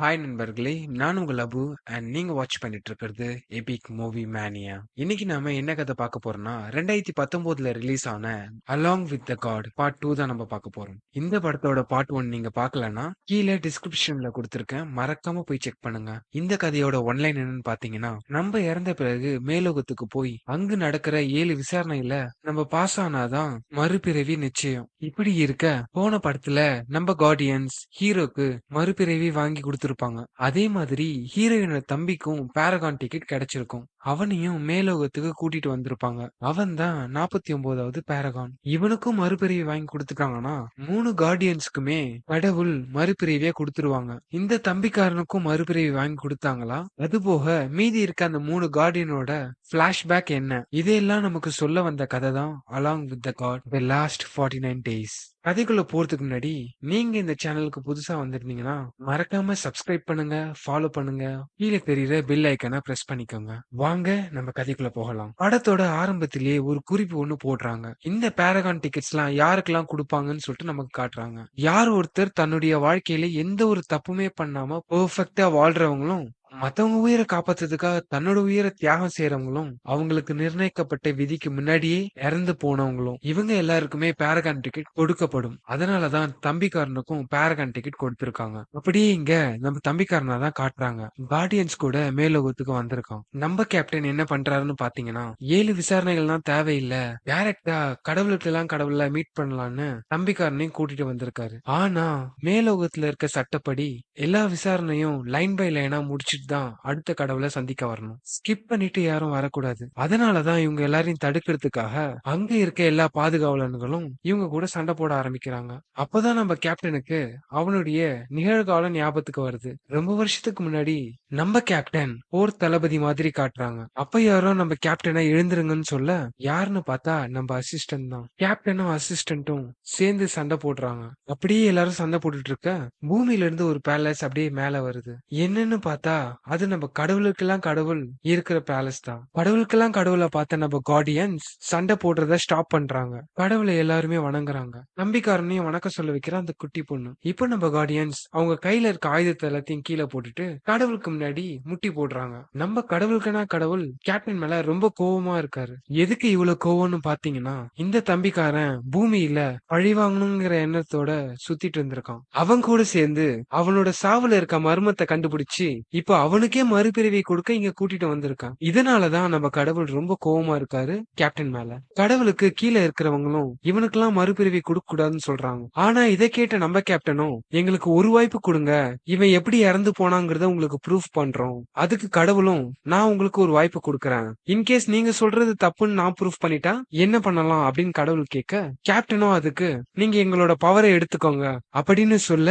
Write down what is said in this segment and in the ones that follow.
Hi நண்பர்களே. நான் உங்கள் அபு அண்ட் நீங்க வாட்ச் பண்ணிட்டு இருக்கிறது எபிக் மூவி மேனியா இன்னைக்கு நாம என்ன கதை பார்க்க போறோம்னா ரெண்டாயிரத்தி பத்தொன்பதுல ரிலீஸ் ஆன along with the god part two தான் நம்ம பார்க்க போறோம். இந்த படத்தோட பார்ட் ஒன் நீங்க பாக்கலன்னா கீழே டிஸ்கிரிப்ஷன்ல கொடுத்துருக்கேன் மறக்காம போய் செக் பண்ணுங்க. இந்த கதையோட ஒன்லைன் என்னன்னு பாத்தீங்கன்னா நம்ம இறந்த பிறகு மேலோகத்துக்கு போய் அங்கு நடக்கிற ஏழு விசாரணையில நம்ம பாஸ் ஆனாதான் மறுபிறவி நிச்சயம். இப்படி இருக்க போன படத்துல நம்ம கார்டியன்ஸ் ஹீரோக்கு மறுபிறவி வாங்கி கொடுத்துருப்பாங்க. அதே மாதிரி ஹீரோயினோட தம்பிக்கும் பேரகான் டிக்கெட் கிடைச்சிருக்கும். அவனையும் மேலோகத்துக்கு கூட்டிட்டு வந்திருப்பாங்க. அவன் தான் நாற்பத்தி ஒன்பதாவது பேரகான் இவனுக்கும் மறுபிறவி வாங்கி கொடுத்துட்டாங்கன்னா மூணு கார்டியன்ஸ்க்குமே கடவுள் மறுபிறவியே கொடுத்துருவாங்க. இந்த தம்பிக்காரனுக்கும் மறுபிறவி வாங்கி கொடுத்தாங்களா? அது போக மீதி இருக்க அந்த மூணு கார்டியனோட பிளாஷ்பேக் என்ன? இதையெல்லாம் நமக்கு சொல்ல வந்த கதை தான் along with the god the last forty nine days கதைக்குள்ள போறதுக்கு முன்னாடி நீங்க இந்த சேனலுக்கு புதுசா வந்திருந்தீங்கன்னா மறக்காம சப்ஸ்கிரைப் பண்ணுங்க ஃபாலோ பண்ணுங்க. கீழே தெரியுற பெல் ஐக்கனை பிரஸ் பண்ணிக்கோங்க. வாங்க நம்ம கதைக்குள்ள போகலாம். படத்தோட ஆரம்பத்திலேயே ஒரு குறிப்பு ஒண்ணு போடுறாங்க. இந்த பேரகான் டிக்கெட்ஸ் எல்லாம் யாருக்கெல்லாம் கொடுப்பாங்கன்னு சொல்லிட்டு நமக்கு காட்டுறாங்க. யார் ஒருத்தர் தன்னுடைய வாழ்க்கையில எந்த ஒரு தப்புமே பண்ணாம பெர்ஃபெக்டா வாழ்றவங்களும் மத்தவங்க உயிரை காப்பாத்துறதுக்காக தன்னோட உயிரை தியாகம் செய்யறவங்களும் அவங்களுக்கு நிர்ணயிக்கப்பட்ட விதிக்கு முன்னாடியே இறந்து போனவங்களும் இவங்க எல்லாருக்குமே பேரகான் டிக்கெட் கொடுக்கப்படும். அதனாலதான் தம்பிக்காரனுக்கும் பேரகான் டிக்கெட் கொடுத்திருக்காங்க. அப்படியே இங்க நம்ம தம்பிக்காரனா தான் காட்டுறாங்க. கார்டியன்ஸ் கூட மேலோகத்துக்கு வந்திருக்கான். நம்ம கேப்டன் என்ன பண்றாருன்னு பாத்தீங்கன்னா ஏழு விசாரணைகள் தான் தேவையில்லை. டைரக்டா கடவுளுக்கு எல்லாம் கடவுள மீட் பண்ணலான்னு தம்பிக்காரனையும் கூட்டிட்டு வந்திருக்காரு. ஆனா மேலோகத்துல இருக்க சட்டப்படி எல்லா விசாரணையும் லைன் பை லைனா முடிச்சிட்டு தான் அடுத்த கடவுளை சந்திக்க வரணும். ஸ்கிப் பண்ணிட்டு யாரும் வரக்கூடாது. அதனாலதான் இவங்க எல்லாரையும் தடுக்கிறதுக்காக அங்க இருக்க எல்லா பாதுகாவலன்களும் இவங்க கூட சண்டை போட ஆரம்பிக்கிறாங்க. அப்பதான் நம்ம கேப்டனுக்கு அவனுடைய நிகழ்காலம் ஞாபகத்துக்கு வருது. ரொம்ப வருஷத்துக்கு முன்னாடி நம்ம கேப்டன் போர் தளபதி மாதிரி காட்டுறாங்க. அப்ப யாரோ நம்ம கேப்டனை எழுந்துருங்கன்னு சொல்ல யாருன்னு பார்த்தா நம்ம அசிஸ்டன்ட் தான். கேப்டனும் அசிஸ்டன்ட்டும் சேர்ந்து சண்டை போடுறாங்க. அப்படியே எல்லாரும் சண்டை போட்டுட்டு இருக்க பூமியில இருந்து ஒரு பேலஸ் அப்படியே மேல வருது. என்னன்னு பார்த்தா அது நம்ம கடவுளுக்கெல்லாம் கடவுள் இருக்கிற பேலஸ் தான். கடவுளுக்கெல்லாம் கடவுளை பார்த்த நம்ம கார்டியன்ஸ் சண்டை போடுறத ஸ்டாப் பண்றாங்க. கடவுளை எல்லாருமே வணங்குறாங்க. நம்பிக்காரனையும் வணக்கம் சொல்ல வைக்கிற அந்த குட்டி பொண்ணு. இப்போ நம்ம கார்டியன்ஸ் அவங்க கையில இருக்க ஆயுதத்தை எல்லாத்தையும் கீழே போட்டுட்டு கடவுளுக்கு முன்னாடி முட்டி போடுறாங்க. நம்ம கடவுளுக்குனா கடவுள் கேப்டன் மேல ரொம்ப கோவமா இருக்காரு. எதுக்கு இவ்வளவு கோவம்னு பாத்தீங்கன்னா இந்த தம்பிக்காரன் பூமியில பழி வாங்கணுங்கிற எண்ணத்தோட சுத்திட்டு இருந்திருக்கான். அவன் கூட சேர்ந்து அவனோட சாவுல இருக்க மர்மத்தை கண்டுபிடிச்சு இப்போ அவனுக்கே மறுபிறவி கொடுக்க இங்க கூட்டிட்டு வந்திருக்கான். இதனாலதான் நம்ம கடவுள் ரொம்ப கோவமா இருக்காரு கேப்டன் மேல. கடவுளுக்கு கீழே இருக்கிறவங்களும் இவனுக்கெல்லாம் மறுபிறவி கொடுக்க கூடாதுன்னு சொல்றாங்க. ஆனா இதை கேட்ட நம்ம கேப்டனும் எங்களுக்கு ஒரு வாய்ப்பு கொடுங்க இவன் எப்படி இறந்து போனாங்கிறத உங்களுக்கு ப்ரூஃப் பண்றோம். அதுக்கு கடவுளும் நான் உங்களுக்கு ஒரு வாய்ப்பு கொடுக்கறேன். இன்கேஸ் நீங்க சொல்றது தப்புன்னு நான் ப்ரூஃப் பண்ணிட்டா என்ன பண்ணலாம் அப்படின்னு கடவுள் கேட்க கேப்டனும் அதுக்கு நீங்க எங்களோட பவரை எடுத்துக்கோங்க அப்படின்னு சொல்ல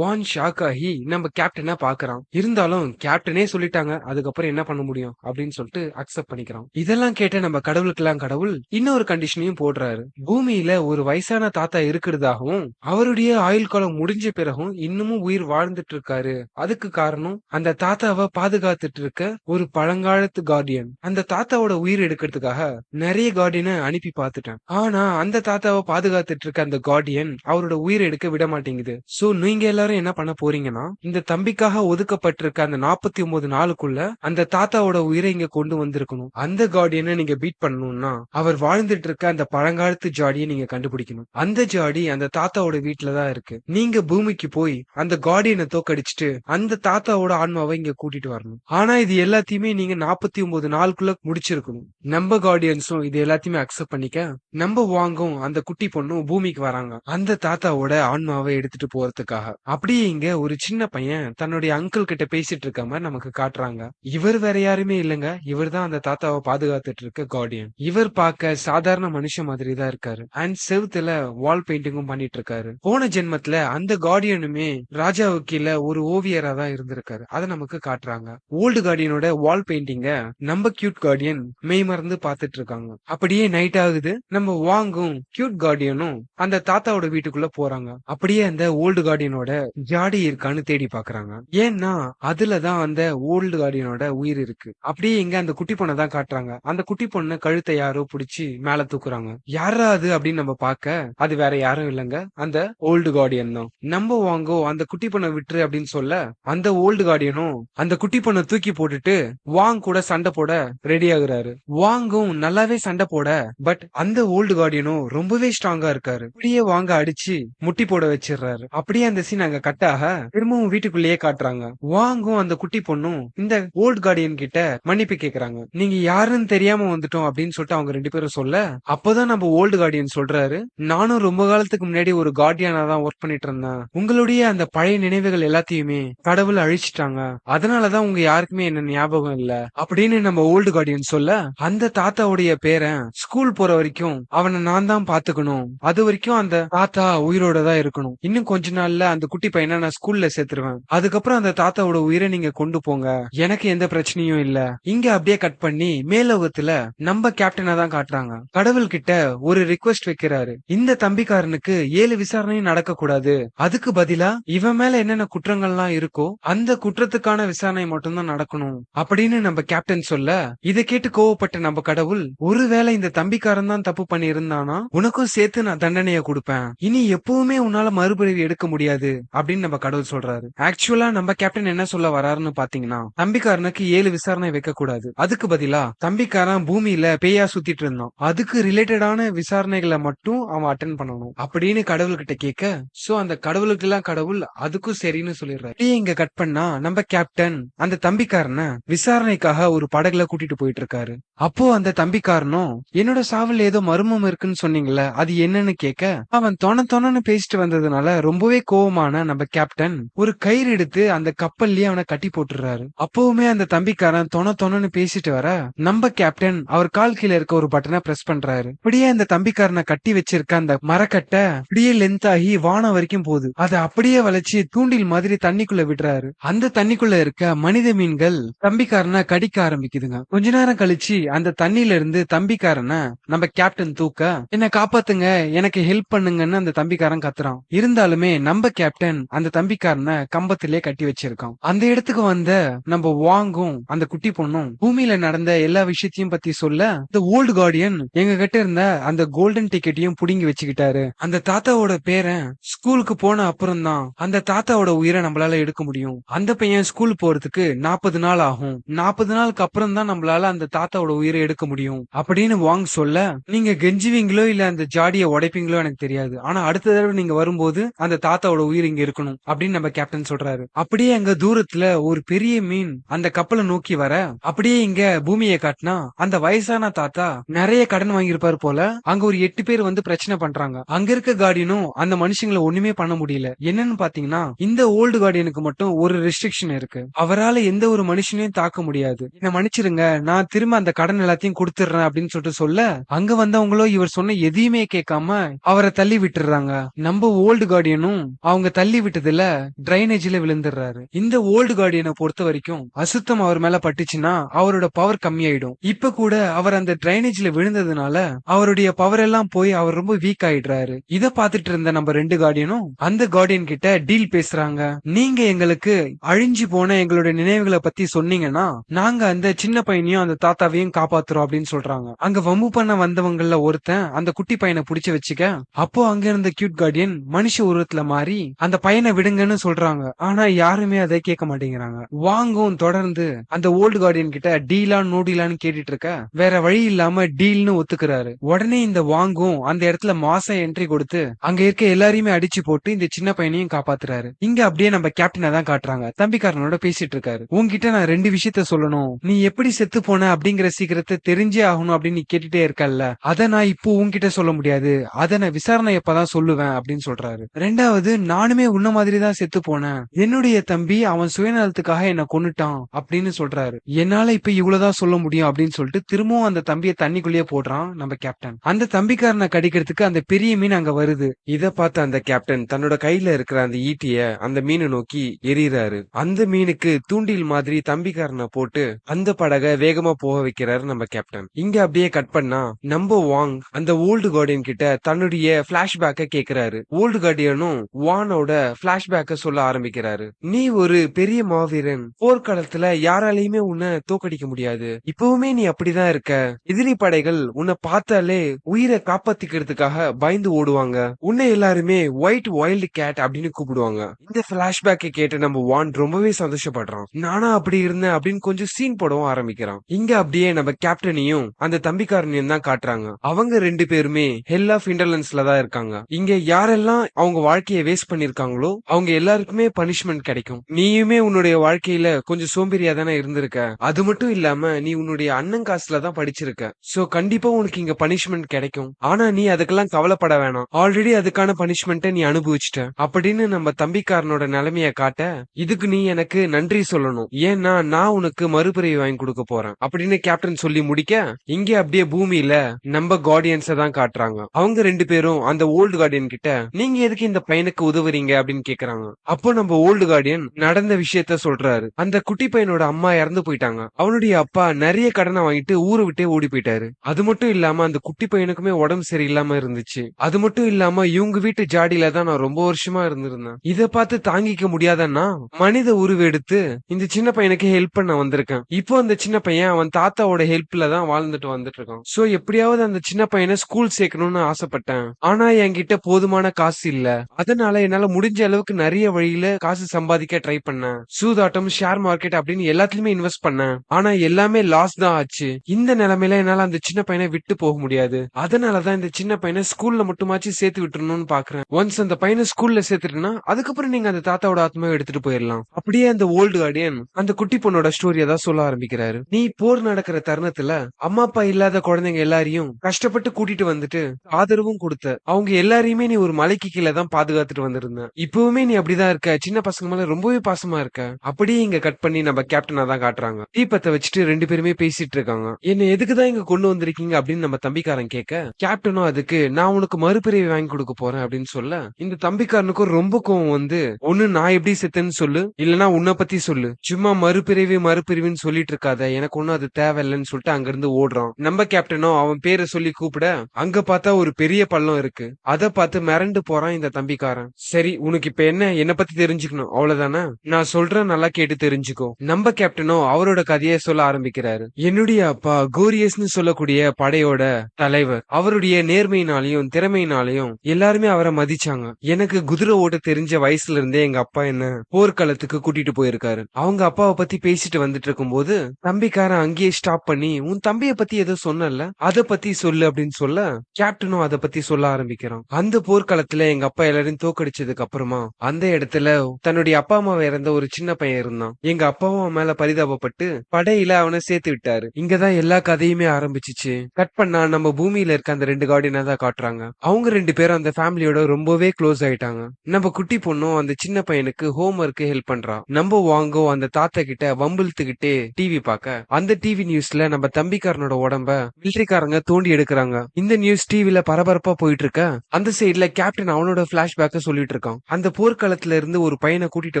வான் ஷாக் ஆகி நம்ம கேப்டனை பாக்குறான் இருந்தாலும் கேப்டனே சொல்லிட்டாங்க அதுக்கப்புறம் என்ன பண்ண முடியும் அப்படின்னு சொல்லிட்டு அக்செப்ட் பண்ணிக்கிறான். இதெல்லாம் கேட்ட நம்ம கடவுளுக்கெல்லாம் கடவுள் இன்னொரு கண்டிஷனையும் போடுறாரு. பூமியில ஒரு வயசான தாத்தா இருக்கிறதாகவும் அவருடைய ஆயுள் காலம் முடிஞ்ச பிறகும் இன்னமும் உயிர் வாழ்ந்துட்டு இருக்காரு அதுக்கு காரணம் அந்த தாத்தாவை பாதுகாத்துட்டு இருக்க ஒரு பழங்காலத்து கார்டியன் அந்த தாத்தாவோட உயிர் எடுக்கிறதுக்காக நிறைய கார்டியனை அனுப்பி பார்த்துட்டேன். ஆனா அந்த தாத்தாவை பாதுகாத்துட்டு இருக்க அந்த கார்டியன் அவரோட உயிர் எடுக்க விட மாட்டேங்குது. சோ நீங்க எல்லாரும் என்ன பண்ண போறீங்கன்னா இந்த தம்பிக்காக ஒதுக்கப்பட்டிருக்க அந்த நாற்பத்தி ஒன்பது நாளுக்குள்ள அந்த தாத்தாவோட உயிரை இங்க கொண்டு வந்திருக்கணும். அந்த கார்டியனை நீங்க பீட் பண்ணணும்னா அவர் வாழ்ந்துட்டு இருக்க அந்த பழங்காலத்து ஜாடியை நீங்க கண்டுபிடிக்கணும். அந்த ஜாடி அந்த தாத்தாவோட வீட்டுலதான் இருக்கு. நீங்க பூமிக்கு போய் அந்த கார்டியனை தோக்கடிச்சிட்டு அந்த தாத்தாவோட ஆன்மாவை இங்க கூட்டிட்டு வரணும். ஆனா இது எல்லாத்தையுமே நீங்க நாற்பத்தி ஒன்பது நாளுக்குள்ள முடிச்சிருக்கணும். நம்ம கார்டியன்ஸும் இது எல்லாத்தையுமே அக்செப்ட் பண்ணிக்க நம்ம வாங்கும் அந்த குட்டி பொண்ணும் பூமிக்கு வராங்க. அந்த தாத்தாவோட ஆன்மாவை எடுத்துட்டு போறதுக்காக. அப்படியே இங்க ஒரு சின்ன பையன் தன்னுடைய அங்கிள் கிட்ட பேசிட்டு இருக்க மாதிரி நமக்கு காட்டுறாங்க. இவர் வேற யாருமே இல்லங்க. இவர் தான் அந்த தாத்தாவை பாதுகாத்துட்டு இருக்க கார்டியன் இவர் பார்க்க சாதாரண மனுஷன் மாதிரி தான் இருக்காரு. அண்ட் செவுத்துல வால் பெயிண்டிங்கும் பண்ணிட்டு இருக்காரு. போன ஜென்மத்துல அந்த கார்டியனுமே ராஜாவுக்கு கீழே ஒரு ஓவியரா தான் இருந்திருக்காரு. அதை நமக்கு காட்டுறாங்க. ஓல்டு கார்டியனோட வால் பெயிண்டிங்க நம்ம கியூட் கார்டியன் மெய் மறந்து பாத்துட்டு இருக்காங்க. அப்படியே நைட் ஆகுது. நம்ம வாங்கும் கியூட் கார்டியனும் அந்த தாத்தாவோட வீட்டுக்குள்ள போறாங்க. அப்படியே அந்த ஓல்டு கார்டியனோட ஜாடி இருக்கான்னு தேடி பாக்குறாங்க ஏன்னா அதுலதான் தான் அந்த ஓல்டு கார்டியனோட உயிர் இருக்கு. அப்படியே இங்க அந்த குட்டி பொண்ணை தான் காட்டுறாங்க. அந்த குட்டி பொண்ணு கழுத்தை யாரோ புடிச்சு மேல தூக்குறாங்க. யாரா அது அப்படின்னு நம்ம பார்க்க? அது வேற யாரும் இல்லைங்க. அந்த ஓல்டு கார்டியன் தான். நம்ம வாங்கோ அந்த குட்டி பொண்ணை விட்டுரு அப்படின்னு சொல்ல அந்த ஓல்டு கார்டியனும் அந்த குட்டி பொண்ணை தூக்கி போட்டுட்டு வாங் கூட சண்டை போட ரெடி ஆகுறாரு. வாங்கும் நல்லாவே சண்டை போட பட் அந்த ஓல்டு கார்டியனும் ரொம்பவே ஸ்ட்ராங்கா இருக்காரு. அப்படியே வாங்க அடிச்சு முட்டி போட வச்சிடுறாரு. அப்படியே அந்த சீன் அங்க கட் ஆக திரும்பவும் வீட்டுக்குள்ளேயே காட்டுறாங்க. வாங்கும் அந்த குட்டி பொண்ணும் இந்த ஓல்ட் கார்டியன் கிட்ட மன்னிப்பு கேக்குறாங்க. நீங்க யாருன்னு தெரியாம வந்துட்டோம் அப்படின்னு சொல்லிட்டு அவங்க ரெண்டு பேரும் சொல்ல அப்பதான் நம்ம ஓல்டு கார்டியன் சொல்றாரு நானும் ரொம்ப காலத்துக்கு முன்னாடி ஒரு கார்டியனா தான் ஒர்க் பண்ணிட்டு இருந்தேன். உங்களுடைய அந்த பழைய நினைவுகள் எல்லாத்தையுமே கடவுள் அழிச்சிட்டாங்க. அதனாலதான் உங்க யாருக்குமே என்ன ஞாபகம் இல்ல அப்படின்னு நம்ம ஓல்டு கார்டியன் சொல்ல அந்த தாத்தாவுடைய பேரன் ஸ்கூல் போற வரைக்கும் அவனை நான் தான் பாத்துக்கணும் அது வரைக்கும் அந்த தாத்தா உயிரோட தான் இருக்கணும். இன்னும் கொஞ்ச நாள்ல அந்த குட்டி பையனை நான் ஸ்கூல்ல சேர்த்துருவேன். அதுக்கப்புறம் அந்த தாத்தாவோட உயிரை நீங்க கொண்டு போங்க. எனக்கு எந்த பிரச்சனையும் இல்ல. இங்க அப்படியே கட் பண்ணி மேலோகத்துல நம்ம கேப்டனா தான் காட்டுறாங்க. கடவுள் கிட்ட ஒரு ரிக்வெஸ்ட் வைக்கிறாரு. இந்த தம்பிக்காரனுக்கு ஏழு விசாரணையும் நடக்க கூடாது அதுக்கு பதிலா இவன் மேல என்னென்ன குற்றங்கள்லாம் இருக்கோ அந்த குற்றத்துக்கான விசாரணை மட்டும்தான் நடக்கணும். அப்படின்னு நம்ம கேப்டன் சொல்ல இதை கேட்டு கோவப்பட்ட நம்ம கடவுள் ஒருவேளை இந்த தம்பிக்காரன் தான் தப்பு பண்ணி இருந்தானா உனக்கும் சேர்த்து நான் தண்டனைய கொடுப்பேன். இனி எப்பவுமே உன்னால மறுபிறவி எடுக்க முடியாது. அப்படின்னு நம்ம கடவுள் சொல்றாரு. ஆக்சுவலா நம்ம கேப்டன் என்ன சொல்ல வராருன்னு பாத்தீங்கன்னா தம்பிக்காரனுக்கு ஏழு விசாரணை வைக்க கூடாது அதுக்கு பதிலா தம்பிக்காரன் பூமியில பேயா சுத்திட்டு இருந்தான். அதுக்கு ரிலேட்டடான விசாரணைகளை மட்டும் அவன் அட்டன் பண்ணணும் அப்படின்னு கடவுள் கிட்ட கேட்க சோ அந்த கடவுளுக்கு எல்லாம் கடவுள் அதுக்கும் சரின்னு சொல்லிடுறாரு. இங்க கட் பண்ணா நம்ம கேப்டன் அந்த தம்பிக்காரனை விசாரணைக்காக ஒரு படகுல கூட்டிட்டு போயிட்டு இருக்காரு. அப்போ அந்த தம்பிக்காரனும் என்னோட சாவல் ஏதோ மர்மம் இருக்குன்னு சொன்னீங்கல்ல அது என்னன்னு கேட்க அவன் தொண தொணன்னு பேசிட்டு வந்ததுனால ரொம்பவே கோவமான நம்ம கேப்டன் ஒரு கயிறு எடுத்து அந்த கப்பல்லயே அவனை கட்டி போட்டுறாரு அப்பவுமே அந்த தம்பிக்காரன் தொண தொணன்னு பேசிட்டு வர நம்ம கேப்டன் அவர் கால் கீழே இருக்க ஒரு பட்டனை பிரஸ் பண்றாரு. இப்படியே அந்த தம்பிக்காரனை கட்டி வச்சிருக்க அந்த மரக்கட்டை இப்படியே லென்த் ஆகி வானம் வரைக்கும் போகுது. அதை அப்படியே வளைச்சு தூண்டில் மாதிரி தண்ணிக்குள்ள விடுறாரு. அந்த தண்ணிக்குள்ள இருக்க மனித மீன்கள் தம்பிக்காரனை கடிக்க ஆரம்பிக்குதுங்க. கொஞ்ச நேரம் கழிச்சு அந்த தண்ணியில இருந்து தம்பிக்காரனை நம்ம கேப்டன் தூக்க என்ன காப்பாத்துங்க எனக்கு ஹெல்ப் பண்ணுங்கன்னு அந்த தம்பிக்காரன் கத்துறான். இருந்தாலுமே நம்ம கேப்டன் அந்த தம்பிக்காரனை கம்பத்திலே கட்டி வச்சிருக்கான். அந்த இடத்துக்கு வந்த நம்ம வாங்கும் அந்த குட்டி பொண்ணும் பூமியில நடந்த எல்லா விஷயத்தையும் பத்தி சொல்ல இந்த ஓல்டு கார்டியன் எங்க கிட்ட இருந்த அந்த கோல்டன் டிக்கெட்டையும் புடுங்கி வச்சுக்கிட்டாரு. அந்த தாத்தாவோட பேரன் ஸ்கூலுக்கு போன அப்புறம் தான் அந்த தாத்தாவோட உயிரை நம்மளால எடுக்க முடியும். அந்த பையன் ஸ்கூல் போறதுக்கு நாற்பது நாள் ஆகும். நாற்பது நாளுக்கு அப்புறம் தான் நம்மளால அந்த தாத்தாவோட உயிரை எடுக்க முடியும் அப்படின்னு வாங் சொல்ல நீங்க கெஞ்சுவீங்களோ இல்ல அந்த ஜாடியை உடைப்பீங்களோ எனக்கு தெரியாது. ஆனா அடுத்த தடவை நீங்க வரும்போது அந்த தாத்தாவோட உயிர் இங்க இருக்கணும் அப்படின்னு நம்ம கேப்டன் சொல்றாரு. அப்படியே அங்க தூரத்துல ஒரு பெரிய மீன் அந்த கப்பலை நோக்கி வர அப்படியே இங்க பூமியை காட்டினா அந்த வயசான தாத்தா நிறைய கடன் வாங்கியிருப்பாரு போல அங்க ஒரு எட்டு பேர் வந்து பிரச்சனை பண்றாங்க. அங்க இருக்க கார்டியனும் அந்த மனுஷங்களை ஒண்ணுமே பண்ண முடியல. என்னன்னு பாத்தீங்கன்னா இந்த ஓல்டு கார்டியனுக்கு மட்டும் ஒரு ரெஸ்ட்ரிக்ஷன் இருக்கு. அவரால எந்த ஒரு மனுஷனையும் தாக்க முடியாது. என்ன மன்னிச்சிருங்க நான் திரும்ப அந்த கடன் எல்லாத்தையும் கொடுத்துடுறேன் அப்படின்னு சொல்லிட்டு சொல்ல அங்க வந்தவங்களோ இவர் சொன்ன எதையுமே கேட்காம அவரை தள்ளி விட்டுறாங்க நம்ம ஓல்டு கார்டியனும் அவங்க தள்ளி விட்டதுல டிரைனேஜ்ல விழுந்துடுறாரு. இந்த ஓல்டு கார்டியனை பொறுத்த வரைக்கும் அசுத்தம் அவர் மேல பட்டுச்சுன்னா அவரோட பவர் கம்மியாயிடும். இப்ப கூட அவர் அந்த டிரைனேஜ்ல விழுந்ததுனால அவருடைய பவர் எல்லாம் போய் அவர் ரொம்ப வீக் ஆயிடுறாரு. இத பாத்துட்டு இருந்த நம்ம ரெண்டு கார்டியனும் அந்த கார்டியன் கிட்ட டீல் பேசுறாங்க. நீங்க எங்களுக்கு அழிஞ்சு போன எங்களுடைய நினைவுகளை பத்தி சொன்னீங்கன்னா நாங்க அந்த சின்ன பையனையும் அந்த தாத்தாவையும் காப்பாத்துறோம் அப்படின்னு சொல்றாங்க. அங்க வம்பு பண்ண வந்தவங்கல ஒருத்தன் அந்த குட்டி பையனை புடிச்சு வச்சுக்க அப்போ அங்க இருந்த கியூட் கார்டியன் மனுஷ உருவத்துல மாறி அந்த பையனை விடுங்கன்னு சொல்றாங்க. ஆனா யாருமே அதை கேட்க மாட்டேங்கிறாங்க. வாங்கும் தொடர்ந்து அந்த ஓல்டு கார்டியன் கிட்ட டீலா நோடிலான்னு கேட்டுட்டு இருக்க வேற வழி இல்லாம டீல்னு ஒத்துக்கிறாரு. உடனே இந்த வாங்கும் அந்த இடத்துல மாசம் என்ட்ரி கொடுத்து அங்க இருக்க எல்லாரையுமே அடிச்சு போட்டு இந்த சின்ன பையனையும் காப்பாத்துறாரு. இங்க அப்படியே நம்ம கேப்டனை தான் காட்டுறாங்க. தம்பிக்காரனோட பேசிட்டு இருக்காரு உன்கிட்ட நான் ரெண்டு விஷயத்த சொல்லணும். நீ எப்படி செத்து போன? அப்படிங்கிற சீக்கிரத்தை தெரிஞ்சே ஆகணும் அப்படின்னு நீ கேட்டுட்டே இருக்கல்ல? அதை நான் இப்போ உன்கிட்ட சொல்ல முடியாது. அதை நான் விசாரணை எப்பதான் சொல்லுவேன் அப்படின்னு சொல்றாரு. ரெண்டாவது நானுமே உன்ன மாதிரி தான் செத்து போனேன். என்னுடைய தம்பி அவன் சுயநலத்துக்காக என்ன கொன்னுட்டான் அப்படின்னு சொல்றாரு. என்னால இப்ப இவ்வளவுதான் சொல்ல முடியும் அப்படின்னு சொல்லிட்டு திரும்பவும் அந்த தம்பியை தண்ணிக்குள்ளேயே போடுறான் நம்ம கேப்டன் அந்த தம்பிக்காரனை கடிக்கிறதுக்கு அந்த பெரிய மீன் அங்க வருது. இத பார்த்த அந்த கேப்டன் தன்னோட கையில இருக்கிற அந்த ஈட்டிய அந்த மீனை நோக்கி எரியறாரு அந்த மீனுக்கு தூண்டில் மாதிரி தம்பிக்காரனை போட்டு அந்த படகை வேகமா போக வைக்கிறாரு. நம்ம கேப்டன் இங்க அப்படியே கட் பண்ணா நம்ம வாங் அந்த ஓல்டு கார்டியன் கிட்ட தன்னுடைய பிளாஷ்பேக்க கேக்குறாரு. ஓல்டு கார்டியனும் வானோட பிளாஷ்பேக்க சொல்ல ஆரம்பிக்கிறாரு. நீ ஒரு பெரிய மாவீரன். போர்க்களத்துல யாராலையுமே உன்னை தோக்கடிக்க முடியாது. இப்பவுமே நீ அப்படிதான் இருக்க. எதிரி படைகள் உன்னை பார்த்தாலே உயிரை காப்பாத்திக்கிறதுக்காக பயந்து ஓடுவாங்க. உன்னை எல்லாருமே ஒயிட் வைல்டு கேட் அப்படின்னு கூப்பிடுவாங்க. இந்த பிளாஷ்பேக்கை கேட்ட நம்ம வான் ரொம்பவே சந்தோஷப்படுறோம் நானா அப்படி இருந்தேன் அப்படின்னு கொஞ்சம் சீன் போடவும் ஆரம்பிக்கிறான். இங்க அப்படியே நம்ம கேப்டனையும் அந்த தம்பிக்காரனையும் தான் காட்டுறாங்க. அவங்க ரெண்டு பேருமே ஹெல் ஆஃப் இண்டலன்ஸ்ல தான் இருக்காங்க. இங்க யாரெல்லாம் அவங்க வாழ்க்கையை வேஸ்ட் பண்ணிருக்காங்களோ அவங்க எல்லாருக்குமே பனிஷ்மெண்ட் கிடைக்கும். நீயுமே உன்னுடைய வாழ்க்கையில கொஞ்சம் சோம்பேறியா தானே இருந்திருக்க. அது மட்டும் இல்லாம நீ உன்னுடைய அண்ணன் காசுல தான் படிச்சிருக்க. சோ கண்டிப்பா உனக்கு இங்க பனிஷ்மெண்ட் கிடைக்கும். ஆனா நீ அதுக்கெல்லாம் கவலைப்பட வேணாம். ஆல்ரெடி அதுக்கான பனிஷ்மெண்ட்டை நீ அனுபவிச்சிட்ட. அப்படின்னு நம்ம தம்பிக்காரனோட நிலைமைய காட்ட இதுக்கு நீ எனக்கு நன்றி சொல்லணும். ஏன்னா நான் உனக்கு மறுபிறவி வாங்கி கொடுக்க போறேன். அப்படின்னு கேப்டன் சொல்லி முடிக்க இங்க அப்படியே பூமியில நம்ம கார்டியன்ஸ தான் காட்டுறாங்க. அவங்க ரெண்டு பேரும் அந்த ஓல்டு கார்டியன் கிட்ட நீங்க எதுக்கு இந்த பையனுக்கு உதவுறீங்க? அப்படின்னு கேக்குறாங்க. அப்போ நம்ம ஓல்டு கார்டியன் நடந்த விஷயத்த சொல்றாரு. அந்த குட்டி பையனோட அம்மா இறந்து போயிட்டாங்க. அவனுடைய அப்பா நிறைய கடனை வாங்கிட்டு ஊரை விட்டே ஓடி போயிட்டாரு. அது மட்டும் இல்லாம அந்த குட்டி பையனுக்குமே உடம்பு சரியில்லாம இருந்துச்சு. அது மட்டும் இல்லாம இவங்க வீட்டு ஜாடியில தான் நான் ரொம்ப வருஷமா இருந்திருந்தேன். இத பார்த்து தாங்கிக்க முடியாதன்னா மனித உருவெடுத்து இந்த சின்ன பையனுக்கு ஹெல்ப் பண்ண வந்திருக்கேன். இப்போ அந்த சின்ன பையன் அவன் தாத்தாவோட ஹெல்ப்ல தான் வாழ்ந்துட்டு வந்துட்டு இருக்கோம் சோ எப்படியாவது அந்த சின்ன பையனை ஸ்கூல் சேர்க்கணும்னு ஆசைப்பட்டேன். ஆனா என்கிட்ட போதுமான காசு இல்ல. அதனால என்னால முடிஞ்ச அளவுக்கு நிறைய வழியில காசு சம்பாதிக்க ட்ரை பண்ணேன். சூதாட்டம் ஷேர் மார்க்கெட் அப்படின்னு எல்லாத்துலயுமே இன்வெஸ்ட் பண்ணேன். ஆனா எல்லாமே லாஸ் தான் ஆச்சு. இந்த நிலைமையில என்னால அந்த சின்ன பையனை விட்டு போக முடியாது. அதனாலதான் இந்த சின்ன பையனை ஸ்கூல்ல மட்டுமாச்சும் சேர்த்து விட்டுறணும்னு பாக்குறேன். ஒன்ஸ் அந்த பையனை ஸ்கூல்ல சேர்த்துட்டுனா அதுக்கப்புறம் நீங்க அந்த தாத்தாவோட ஆத்மாவை எடுத்துட்டு போயிடலாம். அப்படியே அந்த ஓல்டு கார்டியன் அந்த குட்டி பொண்ணோட ஸ்டோரியை தான் சொல்ல ஆரம்பிக்கிறாரு. நீ போர் நடக்கிற தருணத்துல அம்மா அப்பா இல்லாத குழந்தைங்க எல்லாரையும் கஷ்டப்பட்டு கூட்டிட்டு வந்துட்டு ஆதரவும் கொடுத்த அவங்க எல்லாரையுமே நீ ஒரு மலைக்கு கீழே தான் பாதுகாத்துட்டு வந்திருந்த இப்பவுமே நீ அப்படிதான் இருக்க. சின்ன பசங்க மேல ரொம்பவே பாசமா இருக்க. அப்படியே இங்க கட் பண்ணி நம்ம கேப்டனா தான் காட்டுறாங்க. தீபத்தை வச்சுட்டு ரெண்டு பேருமே பேசிட்டு இருக்காங்க. என்ன எதுக்குதான் இங்க கொண்டு வந்திருக்கீங்க அப்படின்னு நம்ம தம்பிக்காரன் கேட்க கேப்டனும் அதுக்கு நான் உனக்கு மறுபிறவி வாங்கி கொடுக்க போறேன் அப்படின்னு சொல்ல இந்த தம்பிக்காரனுக்கும் ரொம்ப கோவம் வந்து ஒண்ணு நான் எப்படி செத்தேன்னு சொல்லு இல்லனா உன்னை பத்தி சொல்லு. சும்மா மறுபிறவி மறுபிறவின்னு சொல்லிட்டு இருக்காத. எனக்கு ஒண்ணும் அது தேவையில்லைன்னு சொல்லிட்டு அங்க இருந்து ஓடுறான். நம்ம கேப்டனும் அவன் பேரை சொல்லி கூப்பிட அங்க பார்த்தா ஒரு பெரிய பள்ளம் இருக்கு. அத பார்த்து மிரண்டு போறான் இந்த தம்பிக்காரன். சரி உனக்கு இப்ப என்ன? என்ன பத்தி தெரிஞ்சுக்கணும். அவ்வளவுதானே? நான் சொல்றேன் நல்லா கேட்டு தெரிஞ்சுக்கோ. நம்ம கேப்டனும் அவரோட கதையை சொல்ல ஆரம்பிக்கிறாரு. என்னுடைய அப்பா கோரியஸ்னு சொல்லக்கூடிய படையோட தலைவர். அவருடைய நேர்மையினாலையும் திறமையினாலையும் எல்லாருமே அவரை மதிச்சாங்க. எனக்கு குதிரை ஓட்ட தெரிஞ்ச வயசுல இருந்தே எங்க அப்பா என்ன போர்க்களத்துக்கு கூட்டிட்டு போயிருக்காரு. அவங்க அப்பாவை பத்தி பேசிட்டு வந்துட்டு இருக்கும்போது தம்பிக்காரன் அங்கேயே ஸ்டாப் பண்ணி உன் தம்பிய பத்தி ஏதோ சொன்னல அத பத்தி சொல்லு அப்படின்னு சொல்ல கேப்டனும் அத பத்தி சொல்ல ஆரம்பிக்கிறான். அந்த போர்க்களத்துல எங்க அப்பா எல்லாரையும் தோக்கடிச்சதுக்கு அப்புறமா அந்த இடத்துல தன்னுடைய அப்பா அம்மாவை இறந்த ஒரு சின்ன பையன் இருந்தான். எங்க அப்பாவும் மேல பரிதாபப்பட்டு படையில அவனை சேர்த்து விட்டாரு. இங்கதான் எல்லா கதையுமே ஆரம்பிச்சிச்சு. கட் பண்ணா நம்ம பூமியில இருக்க அந்த ரெண்டு கார்டினா தான் காட்டுறாங்க. அவங்க ரெண்டு பேரும் அந்த ஃபேமிலியோட ரொம்பவே க்ளோஸ் ஆயிட்டாங்க. நம்ம குட்டி பொண்ணும் அந்த சின்ன பையனுக்கு ஹோம் ஒர்க்கு ஹெல்ப் பண்றா. நம்ம வாங்கோ அந்த தாத்தா கிட்ட வம்பிழுத்துக்கிட்டே டிவி பார்க்க அந்த டிவி நியூஸ் நியூஸ்ல நம்ம தம்பிக்காரனோட உடம்ப மிலிட்ரிக்காரங்க தோண்டி எடுக்கிறாங்க. இந்த நியூஸ் டிவில பரபரப்பா போயிட்டு இருக்க அந்த சைடுல கேப்டன் அவனோட பிளாஷ்பேக்க சொல்லிட்டு இருக்கான். அந்த போர்க்களத்துல இருந்து ஒரு பையனை கூட்டிட்டு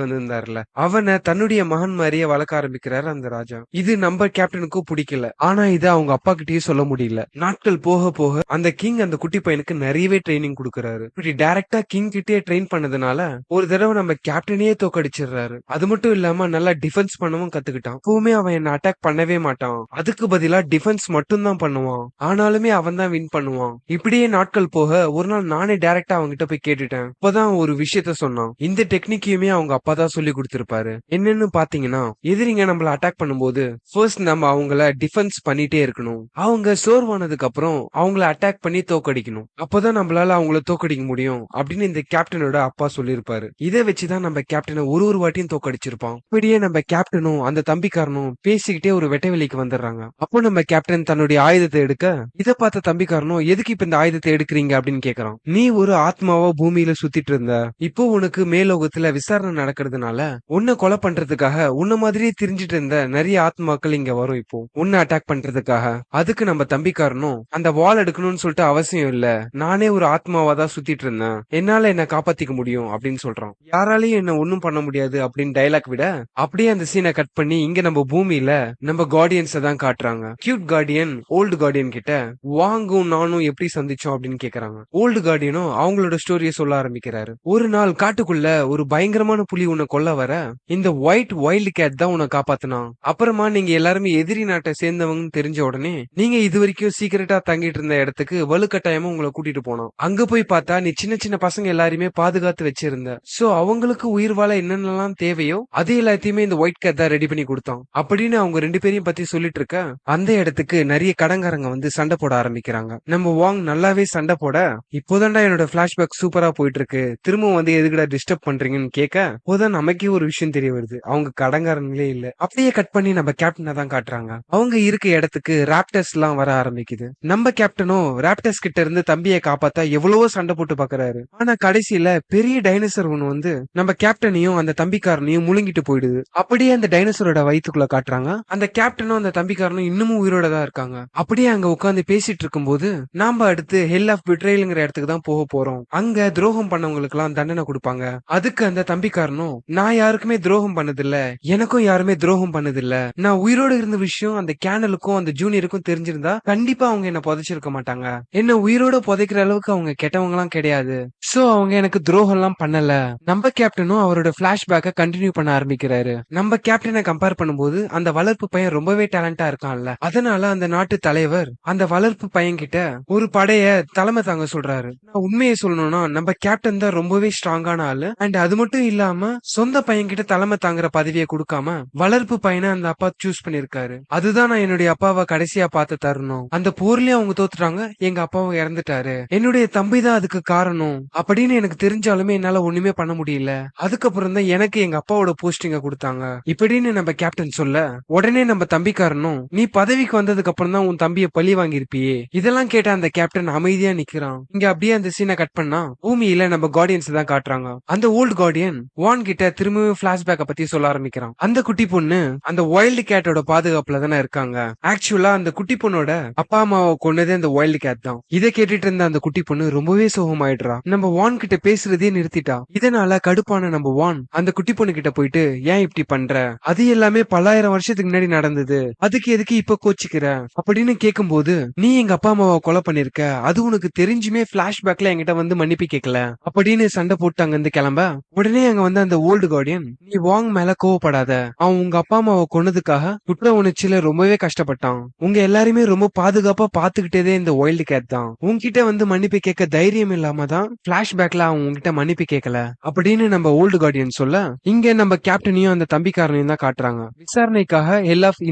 வந்திருந்தாருல அவனை தன்னுடைய மகன் மாதிரியே வளர்க்க ஆரம்பிக்கிறாரு அந்த ராஜா. இது நம்ம கேப்டனுக்கும் பிடிக்கல. ஆனா இது அவங்க அப்பா கிட்டயே சொல்ல முடியல. நாட்கள் போக போக அந்த கிங் அந்த குட்டி பையனுக்கு நிறையவே ட்ரைனிங் கொடுக்கறாரு. இப்படி டைரக்டா கிங் கிட்டே ட்ரெயின் பண்ணதுனால ஒரு தடவை நம்ம கேப்டனையே தோக்கடிச்சிடுறாரு. அது மட்டும் இல்லாம நல்லா டிஃபென்ஸ் பண்ணவும் கத்துக்கிட்டான். எப்பவுமே அவன் என்ன அட்டாக் பண்ணவே மாட்டான். அதுக்கு பதிலா டிஃபென்ஸ் மட்டும்தான் பண்ணுவான். ஆனாலுமே அவன் தான் வின் பண்ணுவான். இப்படியே நாட்கள் போக ஒரு நாள் நானே டைரக்டா அவன்கிட்ட போய் கேட்டுட்டேன். அப்பதான் ஒரு விஷயத்த சொன்னான். இந்த டெக்னிக்கையுமே அவங்க அப்பா தான் சொல்லி கொடுத்திருப்பாரு. என்னன்னு பாத்தீங்கன்னா எதிரிங்க நம்மள அட்டாக் பண்ணும்போது ஃபர்ஸ்ட் நம்ம அவங்கள டிஃபென்ஸ் பண்ணிட்டே இருக்கணும். அவங்க சோர்வானதுக்கு அப்புறம் அவங்கள அட்டாக் பண்ணி தோக்கடிக்கணும். அப்பதான் நம்மளால அவங்கள தோக்கடிக்க முடியும் அப்படின்னு இந்த கேப்டனோட அப்பா சொல்லியிருப்பாரு. இதை வச்சுதான் நம்ம கேப்டனை ஒரு ஒரு வாட்டியும் தோக்கடிச்சிருப்பான். இப்படியே நம்ம கேப்டனும் அந்த தம்பிக்காரனும் பேசிக்கிட்டே ஒரு வெட்டவெளிக்கு வந்துடுறாங்க. அப்போ நம்ம கேப்டன் தன்னுடைய ஆயுதத்தை எடுக்க இதை பார்த்த தம்பிக்காரனும் எதுக்கு இப்ப இந்த ஆயுதத்தை எடுக்கிறீங்க? அப்படின்னு கேக்குறான். நீ ஒரு ஆத்மாவா பூமியில சுத்திட்டு இருந்த இப்போ உனக்கு மேலோகத்துல விசாரணை நடக்கிறதுனால உன்னை கொலை பண்றதுக்காக உன்ன மாதிரியே தெரிஞ்சிட்டு இருந்த நிறைய ஆத்மாக்கள் இங்க வரும் இப்போ. உன்னை அட்டாக் பண்றதுக்காக. அதுக்கு நம்ம தம்பிக்காரனும் அந்த வால் எடுக்கணும்னு சொல்லிட்டு அவசியம் இல்ல. நானே ஒரு ஆத்மாவா தான் சுத்திட்டு இருந்தேன். என்னால என்ன காப்பாத்திக்க முடியும்? அப்படின்னு சொல்றான். யாராலையும் என்ன ஒண்ணும் பண்ண முடியாது அப்படின்னு டைலாக் விட அப்படியே அந்த சீனை கட் பண்ணி இங்க நம்ம பூமியில நம்ம கார்டியன்ஸ தான் காட்டுறாங்க. கியூட் கார்டியன் ஓல்டு கார்டியன் கிட்ட வாங்கும் நானும் எப்படி சந்திச்சோம்? அப்படின்னு கேக்குறாங்க. ஓல்டு கார்டியனும் அவங்களோட ஸ்டோரியை சொல்ல ஆரம்பிக்கிறாரு. ஒரு நாள் காட்டுக்குள்ள ஒரு பயங்கரமான புலி உன்னை கொல்ல வர இந்த ஒயிட் வைல்டு கேட் தான் உன்னை காப்பாத்துனான் அப்புறமா நீங்க எல்லாருமே எதிரி நாட்டை சேர்ந்தவங்க தெரிஞ்ச உடனே நீங்க இது வரைக்கும் சீக்கிரட்டா தங்கிட்டு இருந்த இடத்துக்கு வலுக்கட்டாயமா உங்களை கூட்டிட்டு போனோம். அங்க போய் பார்த்தா நீ சின்ன சின்ன பசங்க எல்லாரையுமே பாதுகாத்து வச்சிருந்த. சோ அவங்களுக்கு உயிர் வாழ என்னென்னலாம் தேவையோ அது எல்லாத்தையுமே இந்த ஒயிட் கேட் தான் ரெடி பண்ணி கொடுத்தான். அப்படின்னு அவங்க ரெண்டு பேரையும் பத்தி சொல்லிட்டு இருக்க அந்த இடத்துக்கு நிறைய கடங்காரங்க வந்து சண்டை போட ஆரம்பிக்கிறாங்க. நம்ம வாங் நல்லாவே சண்டை போட இப்போதான்டா என்னோட பிளாஷ்பேக் சூப்பரா போயிட்டு இருக்கு திரும்பவும் வந்து எதுக்குடா டிஸ்டர்ப் பண்றீங்கன்னு கேட்க அப்போதான் நமக்கே ஒரு விஷயம் தெரிய வருது. அவங்க கடங்காரங்களே இல்ல. அப்படியே கட் பண்ணி நம்ம கேப்டனை தான் காட்டுறாங்க. அவங்க இருக்க இடத்துக்கு ராப்டர்ஸ் எல்லாம் வர ஆரம்பிக்குது. நம்ம கேப்டனும் ராப்டர்ஸ் கிட்ட இருந்து தம்பியை காப்பாத்தா எவ்வளவோ சண்டை போட்டு பாக்குறாரு. ஆனா கடைசியில பெரிய டைனோசர் ஒண்ணு வந்து நம்ம கேப்டனையும் அந்த தம்பிக்காரனையும் முழுங்கிட்டு போயிடுது. அப்படியே அந்த டைனோசரோட வயிற்றுக்குள்ள காட்டுறாங்க. அந்த கேப்டனும் அந்த தம்பிக்காரனும் இன்னமும் உயிரோட தான் இருக்காங்க. அப்படியே அங்க உட்காந்து பேசிட்டு இருக்கும்போது நாம அடுத்து ஹெல் ஆஃப் பிட்ரேலுங்கிற இடத்துக்கு தான் போக போறோம். அங்க துரோகம் பண்ணவங்களுக்கு எல்லாம் தண்டனை கொடுப்பாங்க. அதுக்கு அந்த தம்பிக்காரனும் நான் யாருக்குமே துரோகம் பண்ணதில்ல. எனக்கும் யாருமே துரோகம் பண்ணதில்ல. நான் உயிரோட இருந்த விஷயம் அந்த கேனலுக்கும் அந்த ஜூனியருக்கும் தெரிஞ்சிருந்தா கண்டிப்பா அவங்க என்ன புதைச்சிருக்க மாட்டாங்க. என்ன உயிரோட புதைக்கிற அளவுக்கு அவங்க கெட்டவங்க எல்லாம் கிடையாது. சோ அவங்க எனக்கு துரோகம் எல்லாம் பண்ணல. நம்ம கேப்டனும் அவரோட பிளாஷ்பேக்க கண்டினியூ பண்ண ஆரம்பிக்கிறாரு. நம்ம கேப்டனை கம்பேர் பண்ணும்போது அந்த வளர்ப்பு பையன் ரொம்பவே டேலண்டா இருக்கான்ல. அதனால அந்த நாட்டு தலைவர் அந்த வளர்ப்பு பையன்கிட்ட ஒரு படைய தலைமை தாங்க சொல்றாரு. நான் உண்மையை சொல்லணும்னா நம்ம கேப்டன் தான் ரொம்பவே ஸ்ட்ராங்கான ஆளு. அண்ட் அது மட்டும் இல்லாம சொந்த பையன்கிட்ட தலைமை தாங்குற பதவியை கொடுக்காம வளர்ப்பு பையனை அந்த அப்பா சூஸ் பண்ணிருக்காரு அதுதான் நான் என்னுடைய அப்பாவை கடைசியா பார்த்து தரணும். அந்த போர்லயே அவங்க தோத்துட்டாங்க எங்க அப்பாவும் இறந்துட்டாரு. என்னுடைய தம்பி தான் அதுக்கு காரணம். அப்படின்னு எனக்கு தெரிஞ்சாலுமே என்னால ஒண்ணுமே பண்ண முடியல. அதுக்கப்புறம் தான் எனக்கு எங்க அப்பாவோட போஸ்டிங்க கொடுத்தாங்க. இப்படின்னு நம்ம கேப்டன் சொல்ல உடனே நம்ம தம்பிக்காரனும் நீ பதவிக்கு வந்ததுக்கு அப்புறம் தான் உன் தம்பிய பழி வாங்கியிருப்பியே. இதெல்லாம் கேட்ட அந்த கேப்டன் அமைதியா நிக்கிறான். இங்க அப்படியே அந்த சீனை கட் பண்ணா பூமியில நம்ம கார்டியன்ஸ் தான் காட்டுறாங்க. அந்த ஓல்டு கார்டியன் வான் கிட்ட திரும்பவும் பிளாஷ்பேக்க பத்தி சொல்ல ஆரம்பிக்கிறான். அந்த குட்டி பொண்ணு அந்த வைல்டு கேட்டோட பாதுகாப்புல தானே இருக்காங்க. ஆக்சுவலா அந்த குட்டி பொண்ணோட அப்பா அம்மாவை கொண்டதே அந்த வைல்டு கேட் தான். இதை கேட்டுட்டு இருந்த அந்த குட்டி பொண்ணு ரொம்பவே சோகமாயிடுறா. நம்ம வான் கிட்ட பேசுறதே நிறுத்திட்டா. இதனால கடுப்பான நம்ம வான் அந்த குட்டி பொண்ணு கிட்ட போயிட்டு ஏன் இப்படி பண்ற? அது எல்லாமே பல்லாயிரம் வருஷத்துக்கு முன்னாடி நடந்தது. அதுக்கு எதுக்கு இப்ப கோச்சிக்கிற? அப்படின்னு கேக்கும்போது நீ எங்க அப்பா அம்மாவை கொலை பண்ணிருக்க? அது உனக்கு தெரிஞ்சுமே பிளாஷ்பேக்ல என்கிட்ட வந்து மன்னிப்பு கேட்கல அப்படின்னு சண்டை போட்டு அங்க இருந்து கிளம்ப. உடனே அங்க வந்து அந்த ஓல்டு கார்டியன் நீ வாங் மேல கோவப்படாத. அவன் உங்க அப்பா அம்மாவை கொன்னதுக்காக குற்ற உணர்ச்சியில ரொம்பவே கஷ்டப்பட்டான். உங்க எல்லாருமே ரொம்ப பாதுகாப்பா பாத்துக்கிட்டதே இந்த ஒயில்டு கேட் தான். உன்கிட்ட வந்து மன்னிப்பு கேட்க தைரியம் இல்லாம தான் பிளாஷ்பேக்ல அவன் உங்ககிட்ட மன்னிப்பு கேட்கல அப்படின்னு நம்ம ஓல்டு கார்டியன் சொல்ல இங்க நம்ம கேப்டனையும் அந்த தம்பிக்காரனையும் தான் காட்டுறாங்க. விசாரணைக்காக ஹெல் ஆஃப்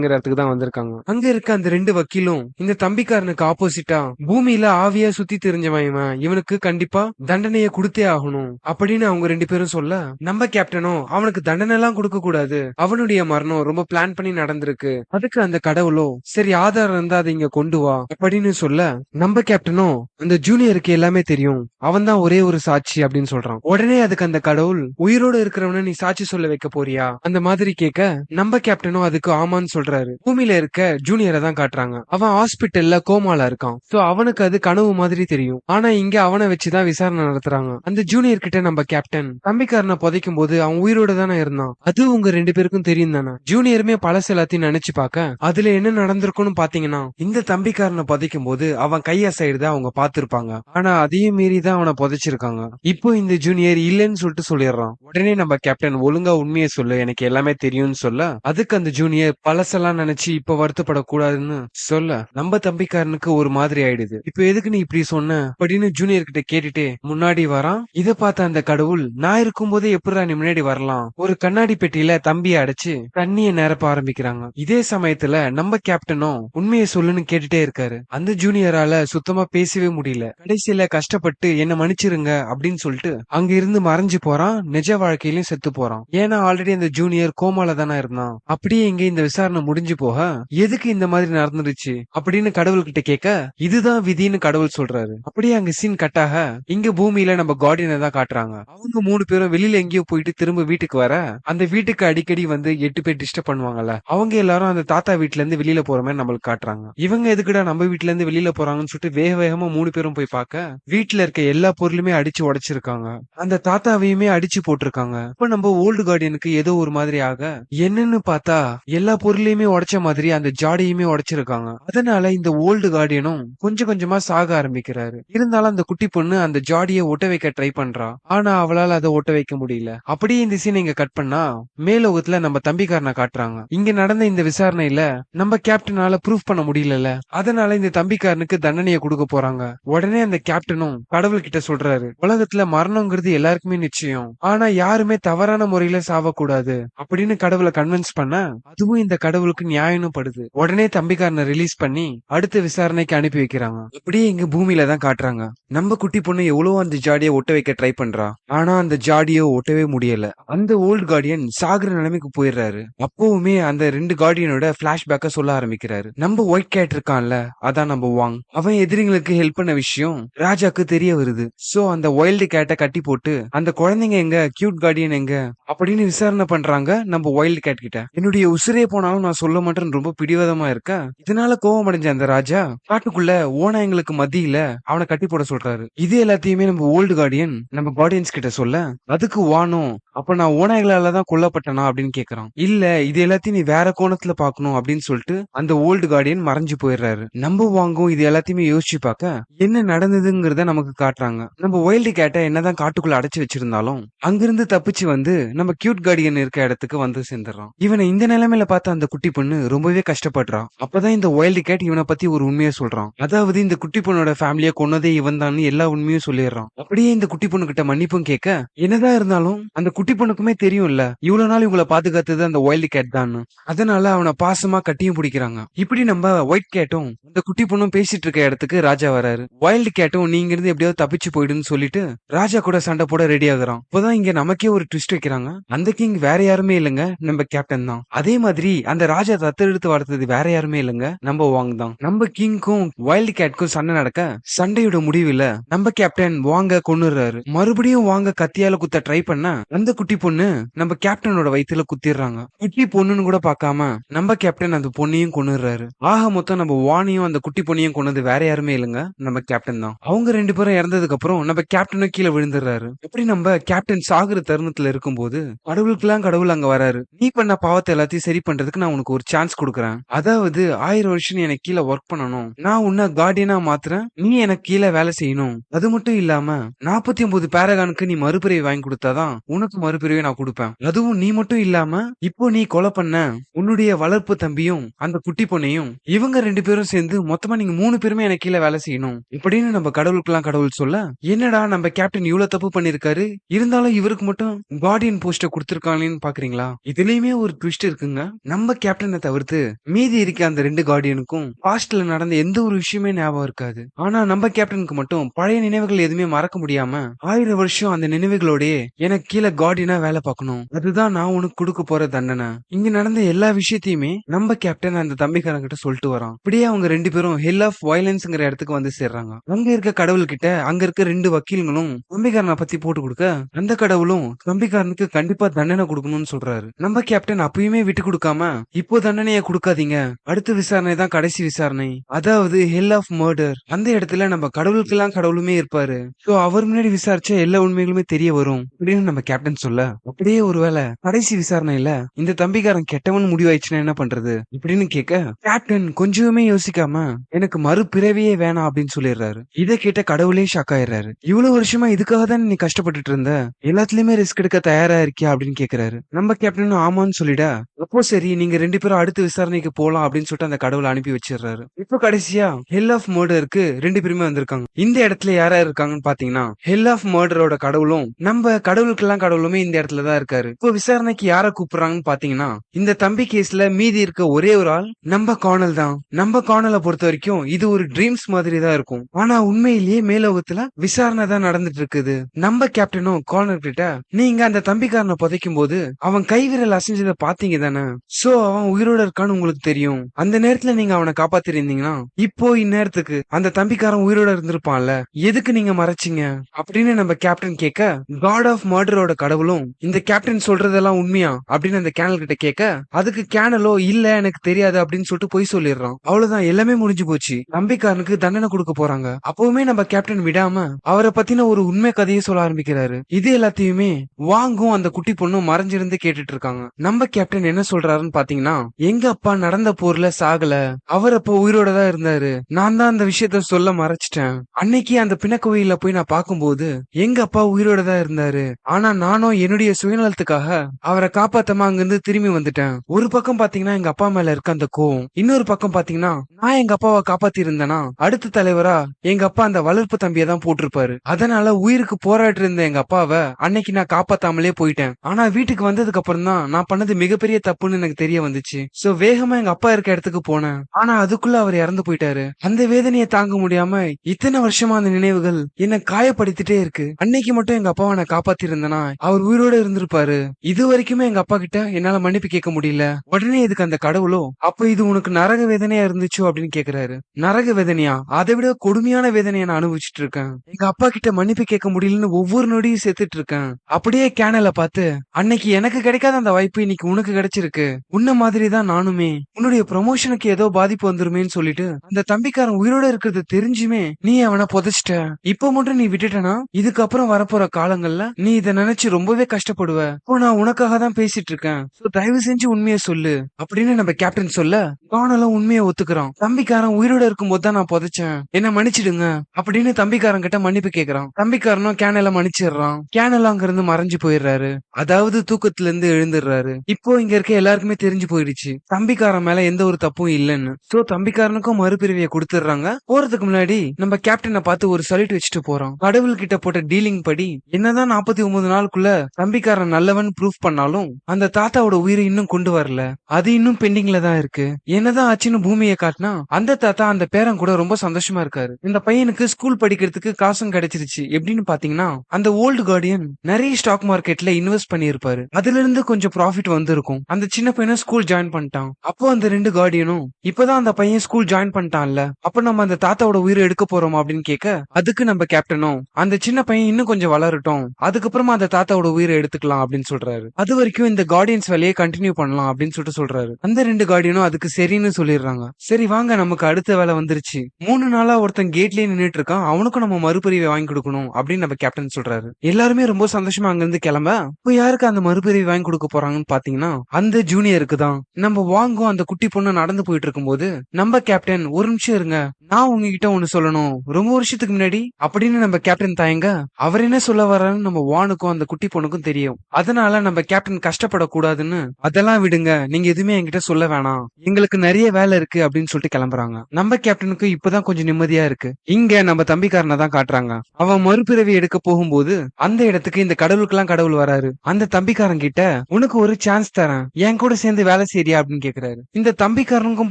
இன்ஜஸ்டிஸ்ங்கிற இடத்துக்கு தான் வந்திருக்காங்க. அங்க இருக்க அந்த ரெண்டு வக்கீலும் இந்த தம்பிக்காரனுக்கு ஆப்போசிட்டா பூமியில ஆவியா சுத்தி தெரிஞ்சவன் இவன் இவனுக்கு கண்டிப்பா தண்டனைய கொடுத்தே ஆகணும் அப்படின்னு அவங்க ரெண்டு பேரும் சொல்ல நம்ம கேப்டனும் அவனுக்கு தண்டனை எல்லாம் கொடுக்க கூடாது. அவனுடைய மரணம் ரொம்ப பிளான் பண்ணி நடந்திருக்கு. அதுக்கு அந்த கடவுளோ சரி ஆதாரம் இருந்தா அதை இங்க கொண்டு வா அப்படின்னு சொல்ல நம்ம கேப்டனும் அந்த ஜூனியருக்கு எல்லாமே தெரியும். அவன் தான் ஒரே ஒரு சாட்சி அப்படின்னு சொல்றான். உடனே அதுக்கு அந்த கடவுள் உயிரோட இருக்கிறவன நீ சாட்சி சொல்ல வைக்க போறியா? அந்த மாதிரி கேட்க நம்ம கேப்டனும் அதுக்கு ஆமான்னு சொல்ற சொல்றாரு. பூமியில இருக்க ஜூனியரை தான் காட்டுறாங்க. அவன் ஹாஸ்பிட்டல்ல கோமால இருக்கான். சோ அவனுக்கு அது கனவு மாதிரி தெரியும். ஆனா இங்க அவனை வச்சுதான் விசாரணை நடத்துறாங்க. அந்த ஜூனியர் கிட்ட நம்ம கேப்டன் தம்பிக்காரனை புதைக்கும் போது அவன் உயிரோட தானே இருந்தான். அது உங்க ரெண்டு பேருக்கும் தெரியும் தானே? ஜூனியருமே பழசு எல்லாத்தையும் நினைச்சு பார்க்க அதுல என்ன நடந்திருக்கும்னு பாத்தீங்கன்னா இந்த தம்பிக்காரனை புதைக்கும் போது அவன் கையசைடு அவங்க பாத்திருப்பாங்க ஆனா அதையும் மீறி தான் அவனை புதைச்சிருக்காங்க. இப்போ இந்த ஜூனியர் இல்லைன்னு சொல்லிட்டு சொல்லிடுறான். உடனே நம்ம கேப்டன் ஒழுங்கா உண்மையை சொல்லு. எனக்கு எல்லாமே தெரியும்னு சொல்ல அதுக்கு அந்த ஜூனியர் எல்லாம் நினைச்சு இப்ப வருத்தப்படக்கூடாதுன்னு சொல்ல நம்ம தம்பிக்காரனுக்கு ஒரு மாதிரி ஆயிடுது. இப்ப எதுக்கு நீ இப்படி சொன்ன? அப்படின்னு ஜூனியர் கிட்ட கேட்டுட்டு முன்னாடி வரான். இத பார்த்த அந்த கடவுள் நான் இருக்கும்போதே எப்படிடா நீ முன்னாடி வரலாம்? ஒரு கண்ணாடி பெட்டியில தம்பிய அடைச்சு தண்ணிய நிரப்ப ஆரம்பிக்கிறாங்க. இதே சமயத்துல நம்ம கேப்டனும் உண்மையை சொல்லுன்னு கேட்டுட்டே இருக்காரு. அந்த ஜூனியரால சுத்தமா பேசவே முடியல. கடைசியில கஷ்டப்பட்டு என்ன மன்னிச்சிருங்க அப்படின்னு சொல்லிட்டு அங்க இருந்து மறைஞ்சு போறான். நிஜ வாழ்க்கையிலயும் செத்து போறான். ஏன்னா ஆல்ரெடி அந்த ஜூனியர் கோமால தானே இருந்தான். அப்படியே இங்க இந்த விசாரணை முடிஞ்சு போக எதுக்கு இந்த மாதிரி நடந்துருச்சு அப்படின்னு கடவுள் கிட்ட கேட்க இதுதான் விதின்னு கடவுள் சொல்றாரு. அப்படியே அங்க சீன் கட்டாக இங்க பூமியில நம்ம கார்டியனை தான் காட்டுறாங்க. அவங்க மூணு பேரும் வெளியில எங்கேயோ போயிட்டு திரும்ப வீட்டுக்கு வர அந்த வீட்டுக்கு அடிக்கடி வந்து எட்டு பேர் டிஸ்டர்ப் பண்ணுவாங்கல்ல அவங்க எல்லாரும் அந்த தாத்தா வீட்டுல இருந்து வெளியில போற மாதிரி நம்மளுக்கு காட்டுறாங்க. இவங்க எதுக்குடா நம்ம வீட்டுல இருந்து வெளியில போறாங்கன்னு சொல்லிட்டு வேக வேகமா மூணு பேரும் போய் பார்க்க வீட்டுல இருக்க எல்லா பொருளுமே அடிச்சு உடைச்சிருக்காங்க. அந்த தாத்தாவையுமே அடிச்சு போட்டிருக்காங்க. இப்ப நம்ம ஓல்டு கார்டியனுக்கு ஏதோ ஒரு மாதிரி ஆக என்னன்னு பார்த்தா எல்லா பொருளையுமே உடைச்ச மாதிரி அந்த ஜாடியுமே உடைச்சிருக்காங்க. அதனால இந்த ஓல்டு கார்டியனும் கொஞ்சம் கொஞ்சமா சாக ஆரம்பிக்கிறாரு. இருந்தாலும் அந்த குட்டி பொண்ணு அந்த ஜாடியை ஒட்ட வைக்க ட்ரை பண்றா. ஆனா அவளால அதை ஒட்ட வைக்க முடியல. அப்படியே இந்த சீன் இங்க கட் பண்ணா மேலோகத்துல நம்ம தம்பிக்காரனை காட்டுறாங்க. இங்க நடந்த இந்த விசாரணையில நம்ம கேப்டனால ப்ரூஃப் பண்ண முடியலல. அதனால இந்த தம்பிக்காரனுக்கு தண்டனையை கொடுக்க போறாங்க. உடனே அந்த கேப்டனும் கடவுள் கிட்ட சொல்றாரு உலகத்துல மரணங்கிறது எல்லாருக்குமே நிச்சயம். ஆனா யாருமே தவறான முறையில சாவக்கூடாது. அப்படின்னு கடவுளை கன்வின்ஸ் பண்ண அதுவும் இந்த கடவுள் கடவுளுக்கு நியாயம்னு படுது. உடனே தம்பிக்காரனை ரிலீஸ் பண்ணி அடுத்த விசாரணைக்கு அனுப்பி வைக்கிறாங்க. அப்படியே இங்க பூமியில தான் காட்டுறாங்க. நம்ம குட்டி பொண்ணு எவ்வளவோ அந்த ஜாடியை ஒட்ட வைக்க ட்ரை பண்றா. ஆனா அந்த ஜாடியோ ஒட்டவே முடியல. அந்த ஓல்டு கார்டியன் சாகுற நிலைமைக்கு போயிடுறாரு. அப்பவுமே அந்த ரெண்டு கார்டியனோட பிளாஷ்பேக்க சொல்ல ஆரம்பிக்கிறாரு. நம்ம ஒயிட் கேட் இருக்கான்ல அதான் நம்ம வாங் அவன் எதிரிங்களுக்கு ஹெல்ப் பண்ண விஷயம் ராஜாக்கு தெரிய வருது. சோ அந்த ஒயில்டு கேட்டை கட்டி போட்டு அந்த குழந்தைங்க எங்க கியூட் கார்டியன் எங்க அப்படின்னு விசாரணை பண்றாங்க நம்ம ஒயில்டு கேட் கிட்ட. என்னுடைய உசிரே போனாலும் நான் சொல்ல மாட்டேன்னு ரொம்ப பிடிவாதமா இருக்கா? இதனால கோவம் அடைஞ்ச அந்த ராஜா காட்டுக்குள்ள ஓனாயங்களுக்கு மத்தியில அவனை கட்டி போட சொல்றாரு. இது எல்லாத்தையுமே நம்ம ஓல்டு கார்டியன் நம்ம கார்டியன்ஸ் கிட்ட சொல்ல அதுக்கு வானும் அப்ப நான் ஓநாய்களால தான் கொல்லப்பட்டனா? அப்படின்னு கேக்குறான். இல்ல இது எல்லாத்தையும் நீ வேற கோணத்துல பாக்கணும் அப்படின்னு சொல்லிட்டு அந்த ஓல்டு கார்டியன் மறைஞ்சு போயிடுறாரு. நம்ம வாங்கும் இது எல்லாத்தையுமே யோசிச்சு பார்க்க என்ன நடந்ததுங்கிறத நமக்கு காட்டுறாங்க. நம்ம ஒயில்டு கேட்ட என்னதான் காட்டுக்குள்ள அடைச்சு வச்சிருந்தாலும் அங்கிருந்து தப்பிச்சு வந்து நம்ம கியூட் கார்டியன் இருக்க இடத்துக்கு வந்து சேர்ந்துடுறான். இவனை இந்த நிலைமையில பார்த்த அந்த குட்டி பொண்ணு ரொம்பவே கஷ்டப்படுறான் அப்பதான் இந்த வைல்டு கேட் இவனை பத்தி ஒரு உண்மையை சொல்றான். அதாவது இந்த குட்டி பொண்ணோட ஃபேமிலியை கொன்னதே இவன் தான் எல்லா உண்மையும் சொல்லிடுறான். அப்படியே இந்த குட்டி பொண்ணு கிட்ட மன்னிப்பும் கேட்க என்னதான் இருந்தாலும் அந்த குட்டி பொண்ணுக்குமே தெரியும்ல இவ்வளவு நாள் இவங்களை பாதுகாத்தது அந்த வைல்டு கேட் தான் அதனால அவனை பாசமா கட்டியும் பிடிக்கிறாங்க. இப்படி நம்ம ஒயிட் கேட்டும் அந்த குட்டி பொண்ணும் பேசிட்டு இருக்க இடத்துக்கு ராஜா வராரு. வைல்டு கேட்டும் நீங்க இருந்து எப்படியாவது தப்பிச்சு போயிடுன்னு சொல்லிட்டு ராஜா கூட சண்டை போட ரெடி ஆகுறான். இப்பதான் இங்க நமக்கே ஒரு ட்விஸ்ட் வைக்கிறாங்க. அந்த கிங் வேற யாருமே இல்லைங்க நம்ம கேப்டன் தான். அதே மாதிரி அந்த ராஜா தத்தெடுத்து வளர்த்தது வேற யாருமே இல்லைங்க. நம்ம வாங் தான். நம்ம கிங்க்கும் வைல்டு கேட்கும் சண்டை நடக்க சண்டையோட முடிவுல நம்ம கேப்டன் வாங்க கொண்டுறாரு மறுபடியும் வாங்க கத்தியால குத்த ட்ரை பண்ண அந்த குட்டி பொண்ணு நம்ம கேப்டனோட வயிற்றுல குத்திடுறாங்க. குட்டி பொண்ணுன்னு கூட பார்க்காம நம்ம கேப்டன் அந்த பொண்ணையும் கொண்டுறாரு ஆக மொத்தம் நம்ம வாணியும் அந்த குட்டி பொண்ணையும் கொண்டது வேற யாருமே இல்லைங்க. நம்ம கேப்டன் தான். அவங்க ரெண்டு பேரும் இறந்ததுக்கு அப்புறம் நம்ம கேப்டனும் கீழே விழுந்துடுறாரு. எப்படி நம்ம கேப்டன் சாகுற தருணத்துல இருக்கும்போது கடவுளுக்கெல்லாம் கடவுள் அங்க வராரு. நீ பண்ண பாவத்தை எல்லாத்தையும் சரி பண்றதுக்கு நான் உனக்கு ஒரு சான்ஸ் கொடுக்குறேன். அதாவது ஆயிரம் வருஷம் எனக்கு கீழே ஒர்க் பண்ணணும். நான் உன்னை கார்டியனா மாத்துறேன். நீ எனக்கு கீழே வேலை செய்யணும். அது மட்டும் இல்லாம நாற்பத்தி ஒன்பது பேரகானுக்கு நீ மறுபிறவி வாங்கி கொடுத்தாதான் உனக்கு மறுபிறவி நான் கொடுப்பேன். அதுவும் நீ மட்டும் இல்லாம இப்போ நீ கொலை பண்ண உன்னுடைய வளர்ப்பு தம்பியும் அந்த குட்டி பொண்ணையும் இவங்க ரெண்டு பேரும் சேர்ந்து மொத்தமா நீங்க மூணு பேருமே எனக்கு கீழே வேலை செய்யணும். இப்படின்னு நம்ம கடவுளுக்கெல்லாம் கடவுள் சொல்ல என்னடா நம்ம கேப்டன் இவ்வளவு தப்பு பண்ணிருக்காரு? இருந்தாலும் இவருக்கு மட்டும் கார்டியன் போஸ்ட கொடுத்திருக்காங்களேன்னு பாக்குறீங்களா? இதுலயுமே ஒரு ட்விஸ்ட் இருக்குங்க. நம்ம கேப்டனை தவிர்த்து மீதி இருக்க அந்த ரெண்டு கார்டியனுக்கும் பாஸ்ட்ல நடந்த எந்த ஒரு விஷயமே ஞாபகம் இருக்காது. ஆனா நம்ம கேப்டனுக்கு மட்டும் பழைய நினைவுகள் எதுவுமே மறக்க முடியாம ஆயிரம் வருஷம் அந்த நினைவுகளோடயே எனக்கு கீழே கார்டியனா வேலை பார்க்கணும். அதுதான் நான் உனக்கு கொடுக்க போற தண்டனை. இங்க நடந்த எல்லா விஷயத்தையுமே நம்ம கேப்டன் அந்த தம்பிக்காரங்க கிட்ட சொல்லிட்டு வரான். அப்படியே அவங்க ரெண்டு பேரும் ஹெல் ஆஃப் வயலன்ஸ்ங்கிற இடத்துக்கு வந்து சேர்றாங்க. அங்க இருக்க கடவுள் கிட்ட அங்க இருக்க ரெண்டு வக்கீல்களும் தம்பிக்காரனை பத்தி போட்டு கொடுக்க அந்த கடவுளும் தம்பிக்காரனுக்கு கண்டிப்பா தண்டனை கொடுக்கணும்னு சொல்றாரு. நம்ம கேப்டன் அப்பயுமே விட்டு கொடுக்காம இப்போ தண்டனையை கொடுக்காதீங்க. அடுத்த விசாரணை தான் கடைசி விசாரணை. அதாவது ஹெல் ஆஃப் மர்டர் அந்த இடத்துல நம்ம கடவுளுக்கெல்லாம் கடவுளுமே இருப்பாரு. சோ அவர் முன்னாடி விசாரிச்சா எல்லா உண்மைகளுமே தெரிய வரும். அப்படின்னு நம்ம கேப்டன் சொல்ல அப்படியே ஒருவேளை கடைசி விசாரணையில இந்த தம்பிக்காரன் கெட்டவன் முடிவாயிடுச்சுன்னா என்ன பண்றது? இப்படின்னு கேட்க கேப்டன் கொஞ்சமே யோசிக்காம எனக்கு மறுபிறவியே வேணாம் அப்படின்னு சொல்லிடுறாரு. இதை கேட்ட கடவுளே ஷாக் ஆயிடுறாரு. இவ்வளவு வருஷமா இதுக்காக தான் நீ கஷ்டப்பட்டுட்டு இருந்த? எல்லாத்துலயுமே ரிஸ்க் எடுக்க தயாரா இருக்கியா அப்படின்னு கேக்குறாரு. நம்ம கேப்டன் ஆமான்னு சொல்லிட. அப்போ சரி நீங்க ரெண்டு பேரும் அடுத்து விசாரணைக்கு போலாம் அப்படின்னு சொல்லிட்டு அந்த கடவுளை அனுப்பி வச்சிடுறாரு. இப்ப கடைசியா ஹெல் ஆஃப் மர்டருக்கு ரெண்டு பேருமே வந்திருக்காங்க. இந்த இடத்துல யாரா இருக்காங்கன்னு பாத்தீங்கன்னா ஹெல் ஆஃப் மர்டரோட கடவுளும் நம்ம கடவுளுக்கெல்லாம் கடவுளுமே இந்த இடத்துல தான் இருக்காரு. இப்போ விசாரணைக்கு யார கூப்பிடுறாங்கன்னு பாத்தீங்கன்னா இந்த தம்பி கேஸ்ல மீதி இருக்க ஒரே ஒரு ஆள் நம்ம கார்னல் தான். நம்ம கார்னலை பொறுத்த வரைக்கும் இது ஒரு ட்ரீம்ஸ் மாதிரி தான் இருக்கும். ஆனா உண்மையிலேயே மேலோகத்துல விசாரணை தான் நடந்துட்டு இருக்குது நம்ம கேப்டனும் கார்னர் கிட்ட நீங்க அந்த தம்பிக்காரனை புதைக்கும் போது அவன் கைவிரல் அசைஞ்சதை பாத்தீங்க தானே? சோ அவன் உயிரோட இருக்கான்னு உங்களுக்கு தெரியும். அந்த நேரத்துல நீங்க அவனை காப்பாத்திருந்தீங்கன்னா இப்போ இந்நேரத்துக்கு அந்த தம்பிக்காரன் உயிரோட இருந்திருப்பான்ல. எதுக்கு நீங்க மறைச்சீங்க? அப்படின்னு நம்ம கேப்டன் கேட்க காட் ஆஃப் மர்டரோட கடவுளும் இந்த கேப்டன் சொல்றதெல்லாம் உண்மையா? அப்படின்னு அந்த கேனல் கிட்ட கேட்க அதுக்கு கேனலோ இல்ல எனக்கு தெரியாது அப்படின்னு சொல்லிட்டு போய் சொல்லிடுறான். அவ்வளவுதான் எல்லாமே முடிஞ்சு போச்சு. தம்பிக்காரனுக்கு தண்டனை கொடுக்க போறாங்க. அப்பவுமே நம்ம கேப்டன் விடாம அவரை பத்தின ஒரு உண்மை கதையை சொல்ல ஆரம்பிக்கிறாரு. இது எல்லாத்தையுமே வாங்கும் அந்த குட்டி பொண்ணும் மறைஞ்சிருந்து கேட்டுட்டு இருக்காங்க. நம்ம கேப்டன் என்ன சொல்றாருன்னு பாத்தீங்கன்னா பாத்தீங்கன்னா எங்க அப்பா நடந்த போர்ல சாகல. அவர் அப்ப உயிரோட தான் இருந்தாரு. நான் தான் அந்த விஷயத்த சொல்ல மறைச்சிட்டேன். அன்னைக்கு அந்த பிணக்கோயில போய் நான் பார்க்கும்போது எங்க அப்பா உயிரோட தான் இருந்தாரு. ஆனா நானும் என்னுடைய சுயநலத்துக்காக அவரை காப்பாத்தமா அங்கிருந்து திரும்பி வந்துட்டேன். ஒரு பக்கம் பாத்தீங்கன்னா எங்க அப்பா மேல இருக்க அந்த கோவம். இன்னொரு பக்கம் பாத்தீங்கன்னா நான் எங்க அப்பாவை காப்பாத்தி இருந்தேனா அடுத்த தலைவரா எங்க அப்பா அந்த வளர்ப்பு தம்பியை தான் போட்டிருப்பாரு. அதனால உயிருக்கு போராட்டு இருந்த எங்க அப்பாவை அன்னைக்கு நான் காப்பாத்தாமலே போயிட்டேன். ஆனா வீட்டுக்கு வந்ததுக்கு அப்புறம் தான் நான் பண்ணது மிகப்பெரிய தப்புன்னு எனக்கு தெரிய வந்து வந்துச்சு. சோ வேகமா எங்க அப்பா இருக்க இடத்துக்கு போனேன். ஆனா அதுக்குள்ள அவர் இறந்து போயிட்டாரு. அந்த வேதனையை தாங்க முடியாம இத்தனை வருஷமா அந்த நினைவுகள் என்ன காயப்படுத்திட்டே இருக்கு. அன்னைக்கு மட்டும் எங்க அப்பாவை நான் காப்பாத்தி இருந்தேனா அவர் உயிரோட இருந்திருப்பாரு. இது வரைக்குமே எங்க அப்பா கிட்ட என்னால மன்னிப்பு கேட்க முடியல. உடனே இதுக்கு அந்த கடவுளோ அப்ப இது உனக்கு நரக வேதனையா இருந்துச்சு அப்படின்னு கேக்குறாரு. நரக வேதனையா? அதை விட கொடுமையான வேதனையை நான் அனுபவிச்சுட்டு இருக்கேன். எங்க அப்பா கிட்ட மன்னிப்பு கேட்க முடியலன்னு ஒவ்வொரு நொடியும் செத்துட்டு இருக்கேன். அப்படியே கேனல பார்த்து அன்னைக்கு எனக்கு கிடைக்காத அந்த வாய்ப்பு இன்னைக்கு உனக்கு கிடைச்சிருக்கு. உன்ன மாதிரி தான் நானுமே. உன்னுடைய ப்ரமோஷனுக்கு ஏதோ பாதிப்பு வந்துருமேன்னு சொல்லிட்டு அந்த தம்பிக்காரன் உயிரோட இருக்கிறது தெரிஞ்சுமே நீ அவனை புதைச்சிட்ட. இப்ப மட்டும் நீ விட்டுட்டனா? இதுக்கப்புறம் வரப்போற காலங்கள்ல நீ இத நினைச்சு ரொம்பவே கஷ்டப்படுவ. இப்போ நான் உனக்காக தான் பேசிட்டு இருக்கேன் தயவு செஞ்சு உண்மையை சொல்லு. அப்படின்னு நம்ம கேப்டன் சொல்ல கானெல்லாம் உண்மையை ஒத்துக்கிறான். தம்பிக்காரன் உயிரோட இருக்கும்போது தான் நான் புதைச்சேன். என்ன மன்னிச்சிடுங்க. அப்படின்னு தம்பிக்காரன் கிட்ட மன்னிப்பு கேக்குறான். தம்பிக்காரனும் கேனல மன்னிச்சிடுறான். கேனல் அங்க இருந்து மறைஞ்சு போயிடுறாரு. அதாவது தூக்கத்துல இருந்து எழுந்துடுறாரு. இப்போ இங்க இருக்க எல்லாருக்குமே தெரிஞ்சு போயிடுச்சு. தம்பிக்காரன் மேல எந்த ஒரு தப்பும் இல்லைன்னு. சோ தம்பிக்காரனுக்கும் மறுபிரிவியை கொடுத்துடுறாங்க போறதுக்கு முன்னாடி நம்ம கேப்டனை பார்த்து ஒரு சல்யூட் வச்சுட்டு போறோம். கடவுள் கிட்ட போட்ட டீலிங் படி என்னதான் நாற்பத்தி ஒன்பது நாளுக்குள்ள தம்பிக்காரன் நல்லவன் ப்ரூஃப் பண்ணாலும் அந்த தாத்தாவோட உயிரை இன்னும் கொண்டு வரல. அது இன்னும் பெண்டிங்ல தான் இருக்கு. என்னதான் ஆச்சுன்னு பூமியை காட்டினா அந்த தாத்தா அந்த பேரன் கூட ரொம்ப சந்தோஷமா இருக்காரு. இந்த பையனுக்கு ஸ்கூல் படிக்கிறதுக்கு காசும் கிடைச்சிருச்சு. எப்படின்னு பாத்தீங்கன்னா அந்த ஓல்டு கார்டியன் நிறைய ஸ்டாக் மார்க்கெட்ல இன்வெஸ்ட் பண்ணியிருப்பாரு. அதுல இருந்து கொஞ்சம் ப்ராஃபிட் வந்திருக்கும். அந்த சின்ன பையனை ஸ்கூல் ஜாயின் பண்ணிட்டான். அப்போ அந்த ரெண்டு கார்டியனும் இப்பதான் அந்த பையன் ஸ்கூல் ஜாயின் பண்ணிட்டான்ல. அப்ப நம்ம அந்த தாத்தாவோட உயிரை எடுக்க போறோம் அப்படின்னு கேட்க அதுக்கு நம்ம கேப்டனும் அந்த சின்ன பையன் இன்னும் கொஞ்சம் வளரட்டும் அதுக்கப்புறமா அந்த தாத்தாவோட உயிரை எடுத்துக்கலாம் அப்படின்னு சொல்றாரு. அது வரைக்கும் இந்த கார்டியன்ஸ் வேலையை கண்டினியூ பண்ணலாம் அப்படின்னு சொல்லிட்டு சொல்றாரு. அந்த ரெண்டு கார்டியனும் அதுக்கு சரின்னு சொல்லிடுறாங்க. சரி வாங்க நமக்கு அடுத்த வேலை வந்துருச்சு. மூணு நாளா ஒருத்தன் கேட்லயே நின்றுட்டு இருக்கான் அவனுக்கும் நம்ம மறுபிரிவை வாங்கி கொடுக்கணும் அப்படின்னு நம்ம கேப்டன் சொல்றாரு. எல்லாருமே ரொம்ப சந்தோஷமா அங்க இருந்து கிளம்ப இப்போ யாருக்கு அந்த மறுபிரிவை வாங்கி கொடுக்க போறாங்கன்னு பாத்தீங்கன்னா அந்த ஜூனியருக்கு தான். நம்ம வாங்கும் அந்த குட்டி பொண்ணு நடந்து போயிட்டு இருக்கும்போது நம்ம கேப்டன் ஒரு நிமிஷம் இருங்க. நான் உங்ககிட்ட ஒண்ணு சொல்லணும். ரொம்ப வருஷத்துக்கு முன்னாடி அப்படின்னு நம்ம கேப்டன் தயங்க அவர் என்ன சொல்ல வர்றாருன்னு நம்ம வானுக்கும் அந்த குட்டி பொண்ணுக்கும் தெரியும். அதனால நம்ம கேப்டன் கஷ்டப்படக்கூடாதுன்னு அதெல்லாம் விடுங்க. நீங்க எதுவுமே என்கிட்ட சொல்ல வேணாம். எங்களுக்கு நிறைய வேலை இருக்கு அப்படின்னு சொல்லிட்டு கிளம்புறாங்க. நம்ம கேப்டனுக்கு இப்பதான் கொஞ்சம் நிம்மதியா இருக்கு. இங்க நம்ம தம்பிக்காரனை தான் காட்டுறாங்க. அவன் மறுபிறவி எடுக்க போகும்போது அந்த இடத்துக்கு இந்த கடவுளுக்கு எல்லாம் கடவுள் வராரு. அந்த தம்பிக்காரன் கிட்ட உனக்கு ஒரு சான்ஸ் தரேன். என் கூட சேர்ந்து வேலை செய்றியா அப்படின்னு கேக்குறாரு. இந்த தம்பிக்காரனுக்கும்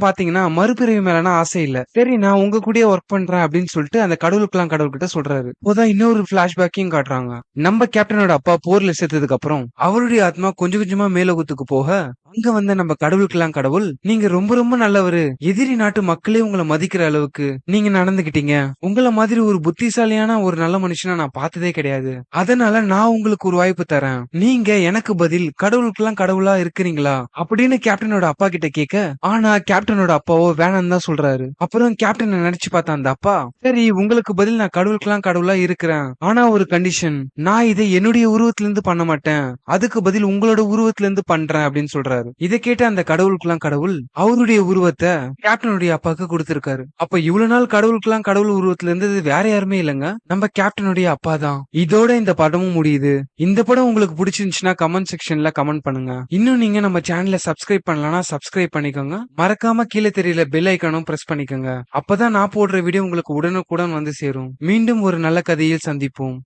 பாத்தீங்கன்னா மறுபிறவி மேலனா ஆசை இல்ல. சரி நான் உங்க கூடயே ஒர்க் பண்றேன் அப்படின்னு சொல்லிட்டு அந்த கடவுளுக்கெல்லாம் கடவுள் கிட்ட சொல்றாரு. போதான் இன்னொரு பிளாஷ்பேக்கையும் காட்டுறாங்க. நம்ம கேப்டனோட அப்பா போர்ல சேர்த்ததுக்கு அப்புறம் அவருடைய ஆத்மா கொஞ்சம் கொஞ்சமா மேலோகத்துக்கு போக அங்க வந்த நம்ம கடவுளுக்கெல்லாம் கடவுள் நீங்க ரொம்ப ரொம்ப நல்லவரு. எதிரி நாட்டு மக்களே உங்களை மதிக்கிற அளவுக்கு நீங்க நடந்துகிட்டீங்க. உங்களை மாதிரி ஒரு புத்திசாலியான ஒரு நல்ல மனுஷனா நான் பார்த்ததே கிடையாது. அதனால நான் உங்களுக்கு ஒரு வாய்ப்பு தரேன். நீங்க எனக்கு பதில் கடவுளுக்கெல்லாம் கடவுளா இருக்கிறீங்களா? அப்படின்னு கேப்டனோட அப்பா கிட்ட கேட்க ஆனா கேப்டனோட அப்பாவோ வேணாம் தான் சொல்றாரு. அப்புறம் கேப்டனை நினைச்சு பார்த்தா அந்த அப்பா சரி உங்களுக்கு பதில் நான் கடவுளுக்கெல்லாம் கடவுளா இருக்கிறேன். ஆனா ஒரு கண்டிஷன் நான் இதை என்னுடைய உருவத்துல இருந்து பண்ண மாட்டேன். அதுக்கு பதில் உங்களோட உருவத்துல இருந்து பண்றேன் அப்படின்னு சொல்றாரு. இதை கேட்ட அந்த கடவுளுக்கெல்லாம் கடவுள் அவருடைய உருவத்தை கேப்டனுடைய அப்பாவுக்கு கொடுத்திருக்காரு. அப்ப இவ்வளவு நாள் கடவுளுக்கெல்லாம் கடவுள் உருவத்துல இருந்தது வேற யாருமே இல்லைங்க? நம்ம கேப்டனுடைய அப்பா தான். இதோட இந்த படமும் முடியுது. இந்த படம் உங்களுக்கு பிடிச்சிருந்துச்சுன்னா கமெண்ட் செக்ஷன்ல கமெண்ட் பண்ணுங்க. இன்னும் நீங்க நம்ம சேனல சப்ஸ்கிரைப் பண்ணலாம் சப்ஸ்கிரைப் பண்ணிக்கோங்க. மறக்காம கீழே தெரியல பெல் ஐக்கானும் பிரஸ் பண்ணிக்கோங்க. அப்பதான் நான் போடுற வீடியோ உங்களுக்கு உடனுக்குடன் வந்து சேரும். மீண்டும் ஒரு நல்ல கதையில் சந்திப்போம்.